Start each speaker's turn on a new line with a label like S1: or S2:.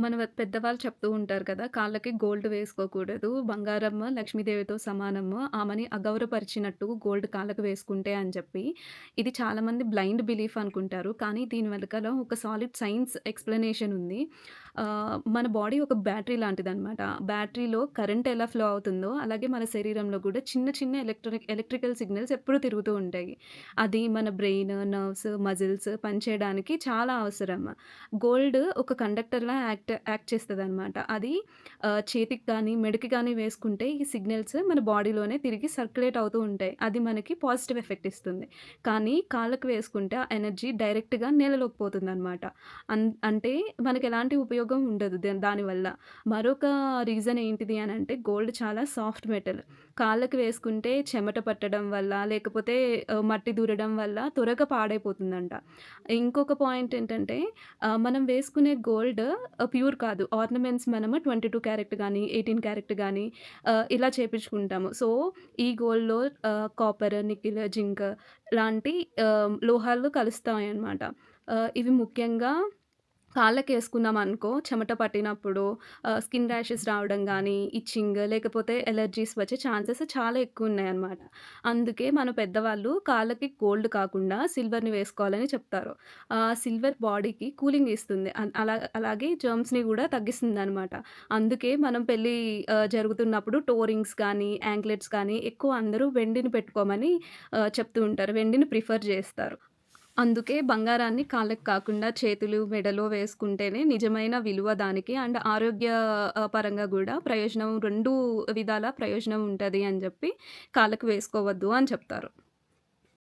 S1: మన వ పెద్దవాళ్ళు చెప్తూ ఉంటారు కదా! కాళ్ళకి గోల్డ్ వేసుకోకూడదు. బంగారమ్మ లక్ష్మీదేవితో సమానము. ఆమెని అగౌరవపరిచినట్టు గోల్డ్ కాళ్ళకు వేసుకుంటే అని చెప్పి. ఇది చాలామంది బ్లైండ్ బిలీఫ్ అనుకుంటారు. కానీ దీని వెనకాల ఒక సాలిడ్ సైన్స్ ఎక్స్‌ప్లనేషన్ ఉంది. మన బాడీ ఒక బ్యాటరీ లాంటిదనమాట. బ్యాటరీలో కరెంట్ ఎలా ఫ్లో అవుతుందో, అలాగే మన శరీరంలో కూడా చిన్న చిన్న ఎలక్ట్రానిక్ ఎలక్ట్రికల్ సిగ్నల్స్ ఎప్పుడూ తిరుగుతూ ఉంటాయి. అది మన బ్రెయిన్, నర్వ్స్, మజిల్స్ పనిచేయడానికి చాలా అవసరం. గోల్డ్ ఒక కండక్టర్‌లా యాక్ట్ యాక్ట్ చేస్తుంది అనమాట అది చేతికి కానీ మెడకి కానీ వేసుకుంటే ఈ సిగ్నల్స్ మన బాడీలోనే తిరిగి సర్క్యులేట్ అవుతూ ఉంటాయి. అది మనకి పాజిటివ్ ఎఫెక్ట్ ఇస్తుంది. కానీ కాళ్ళకు వేసుకుంటే ఆ ఎనర్జీ డైరెక్ట్‌గా నేలలోకి పోతుందనమాట. అన్ అంటే మనకి ఎలాంటి ఉపయోగం ఉపయోగం ఉండదు దానివల్ల. మరొక రీజన్ ఏంటిది అని అంటే గోల్డ్ చాలా సాఫ్ట్ మెటల్. కాళ్ళకి వేసుకుంటే చెమట పట్టడం వల్ల, లేకపోతే మట్టి దూరడం వల్ల త్వరగా పాడైపోతుందంట. ఇంకొక పాయింట్ ఏంటంటే మనం వేసుకునే గోల్డ్ ప్యూర్ కాదు. ఆర్నమెంట్స్ మనము ట్వంటీ టూ క్యారెక్ట్ కానీ ఎయిటీన్ క్యారెక్ట్ కానీ ఇలా చేపించుకుంటాము. సో, ఈ గోల్డ్‌లో కాపర్, నికిల్ జింక్ లాంటి లోహాలు కలుస్తాయన్నమాట. అన్నమాట ఇవి ముఖ్యంగా కాళ్ళకి వేసుకున్నాం అనుకో చెమట పట్టినప్పుడు ఆహ్, స్కిన్ ర్యాషెస్ రావడం గానీ, ఇచ్చింగ్ లేకపోతే ఎలర్జీస్ వచ్చే ఛాన్సెస్ చాలా ఎక్కువున్నాయన్నమాట. అందుకే మన పెద్దవాళ్ళు కాళ్ళకి గోల్డ్ కాకుండా సిల్వర్‌ని వేసుకోవాలని చెప్తారు. ఆహ్, సిల్వర్ బాడీకి కూలింగ్ ఇస్తుంది. అన్ అలా అలాగే జర్మ్స్‌ని గూడా తగ్గిస్తుందనమాట. అందుకే మనం పెళ్ళి ఆహ్, జరుగుతున్నప్పుడు టో రింగ్స్ కానీ, యాంక్లెట్స్ కానీ ఎక్కువ అందరూ వెండిని పెట్టుకోమని ఆహ్, చెప్తూ ఉంటారు. వెండిని ప్రిఫర్ జేస్తారు. అందుకే బంగారాన్ని కాళ్ళకి కాకుండా చేతులు, మెడలో వేసుకుంటేనే నిజమైన విలువ దానికి. అండ్ ఆరోగ్య పరంగా కూడా ప్రయోజనం రెండు విధాల ప్రయోజనం ఉంటుంది అని చెప్పి కాళ్ళకు వేసుకోవద్దు అని చెప్తారు.